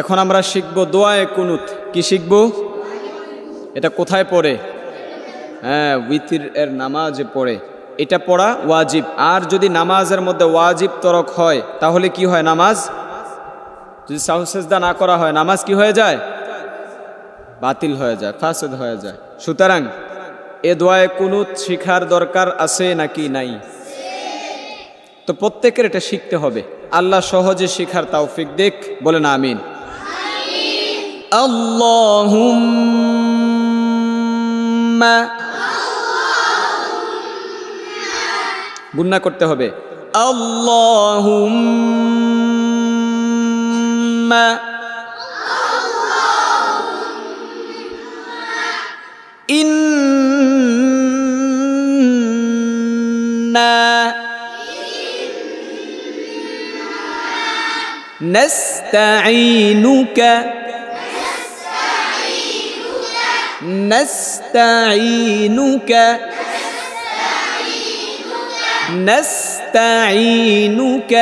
এখন আমরা শিখব দোয়ায়ে কুনুত। কি শিখব? এটা কোথায় পড়ে? হ্যাঁ উইতির এর নামাজে পড়ে। এটা পড়া ওয়াজিব। আর যদি নামাজের মধ্যে ওয়াজিব তরক হয়, তাহলে কি হয় নামাজ? যদি সাহসেজদা না করা হয়, নামাজ কি হয়ে যায়? বাতিল হয়ে যায়, ফাসেদ হয়ে যায়। সুতরাং এ দোয়ায় কুনুত শিখার দরকার আছে নাকি নাই? তো প্রত্যেকের এটা শিখতে হবে। আল্লাহ সহজে শিখার তাও ফিক দেখ বলেন আমিন। আল্লাহুম্মা গুন্না করতে হবে আল্লাহুম্মা إنا نستعينك نستعينك. نستعينك.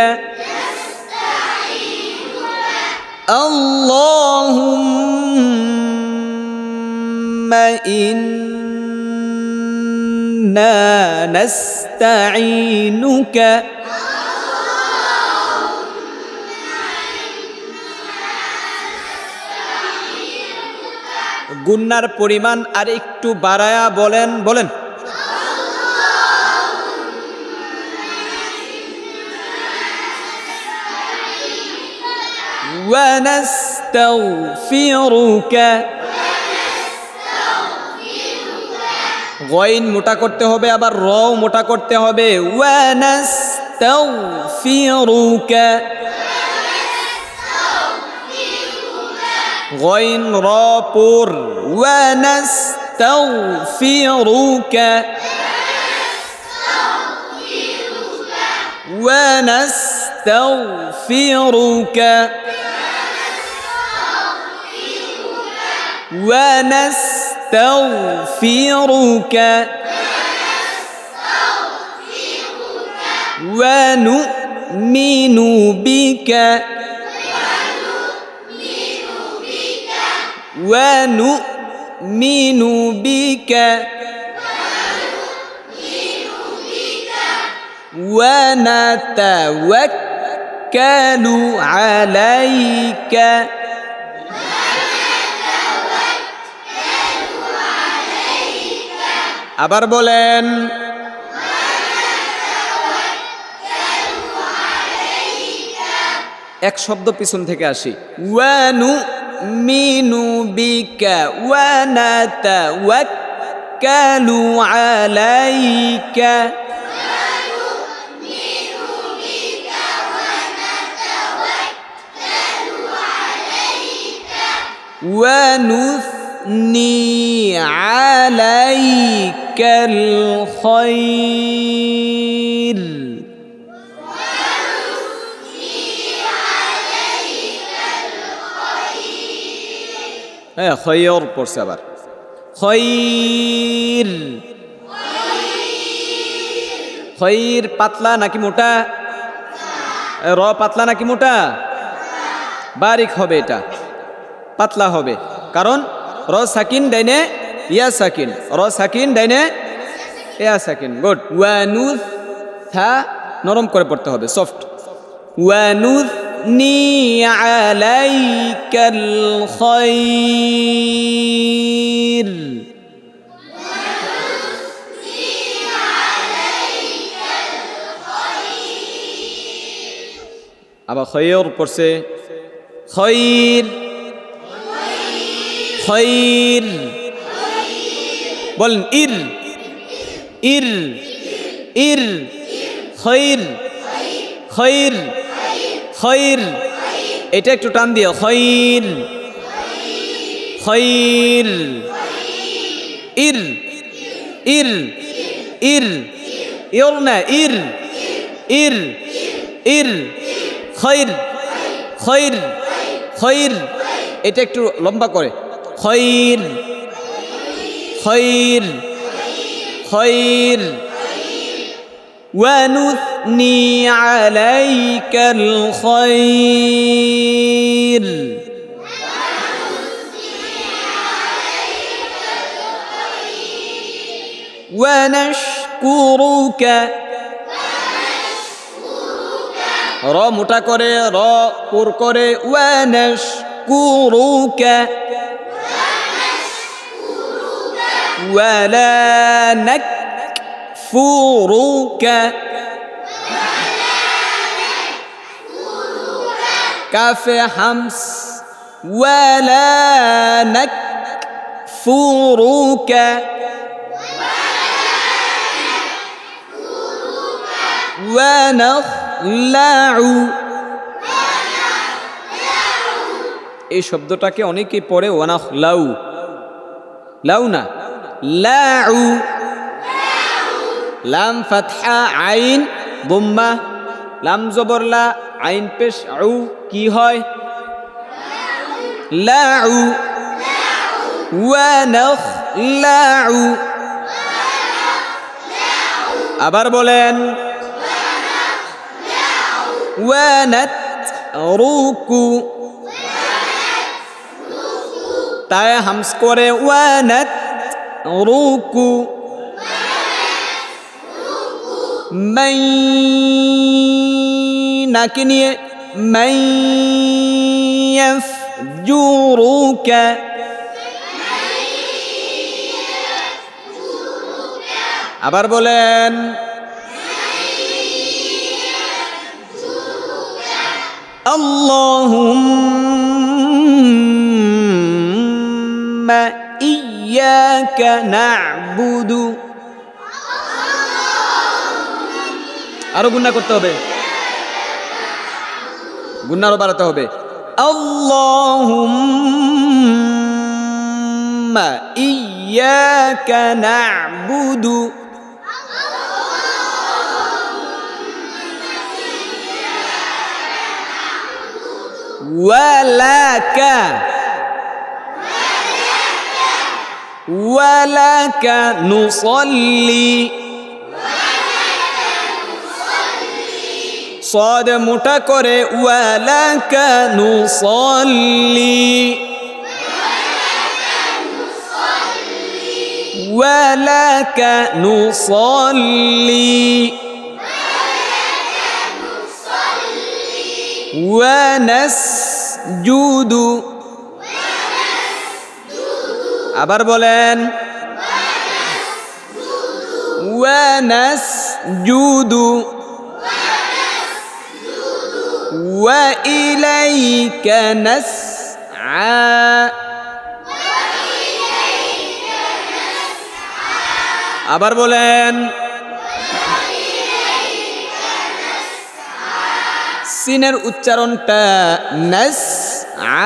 اللهم إنا نستعينك. গুন্নার পরিমাণ আর একটু বাড়ায়া বলেন বলেন ونستغفرك গইন মোটা করতে হবে আবার র মোটা করতে হবে ونستغفرك غين را بور ونستغفرك. ونستغفرك. ونستغفرك. ونؤمن بك. ونؤمن بك ونتوكل عليك আবার বলেন এক শব্দ পিছন থেকে আসি ওয়ানু نؤمن بك ونتوكل عليك. ونؤمن بك ونتوكل عليك ونثني عليك الخير. হ্যাঁ খৈর পড়ছে আবার। খৈর। খৈর পাতলা নাকি মোটা? র পাতলা নাকি মোটা? বারিক হবে এটা। পাতলা হবে। কারণ র সাকিন, ডাইনে ইয়া সাকিন। র সাকিন, ডাইনে ইয়া সাকিন। গুড। ওয়ানুথ থা, নরম করে পড়তে হবে, সফট। ওয়ানুথনি আলাইকাল খায়র আবার খয়র পড়ছে খৈর খৈর বলেন ইর ইর ইর খৈর খৈর খৈর। এটা একটু টান দিও। খৈর। খৈর। ইর। ইর। ইর। ইর না, ইর। ইর। ইর। খৈর। খৈর। খৈর। এটা একটু লম্বা করে। খৈর। খৈর। খৈর। ونثني عليك الخير ونشكرك র মোটা করে র পুর করে ওয়ানশ কুরুকা ওয়ালা নাক نكفرك كاف حمس ولا نكفرك ونخلع এই শব্দটাকে অনেকেই পড়ে ওয়ানাখ লাউ লাউ না লাউ লাম ফাতহা আইন, বুম্মা, লাম জবরলা, আইন পেশ, আউ, কি হয়? লাউ ওয়ানাখলাউ আবার বলেন ওয়ানাতরুকু তাই হামস করে ওয়ানাতরুকু মাই নাকে নিয়ে মাই ইয়াফজুরুকা আবার বলেন اللهم إياك نعبد আরো গুন্না করতে হবে গুন্না আরো বাড়াতে হবে اللهم إياك نعبد ولك ولك نصلي সদ মোটা করে ওয়ালা কানু সল্লি ওয়ালা কানু সল্লি জুদু আবার বলেন ওয়ানাসজুদু। وإليك نسعى আবার বলেন সিনের উচ্চারণটা নাস আ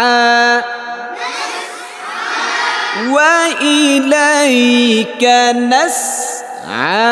وإليك نسعى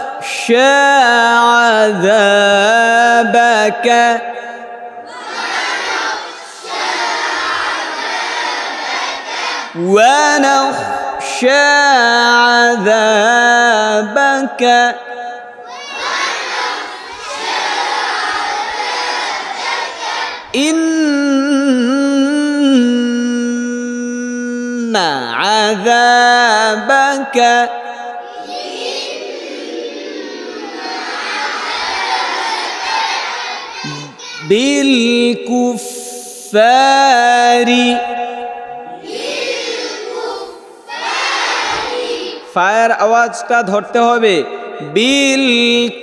ونخشى عذابك. ونخشى عذابك. إن عذابك بالكفار ফায়ার আওয়াজটা ধরতে হবে বিল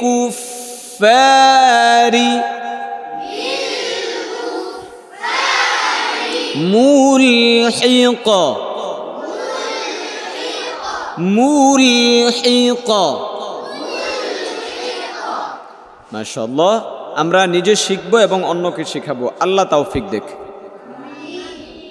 কুফারি মুলহিক মুলহিক মাশাল্লাহ আমরা নিজে শিখব এবং অন্যকে শেখাবো। আল্লাহ তৌফিক দেখ।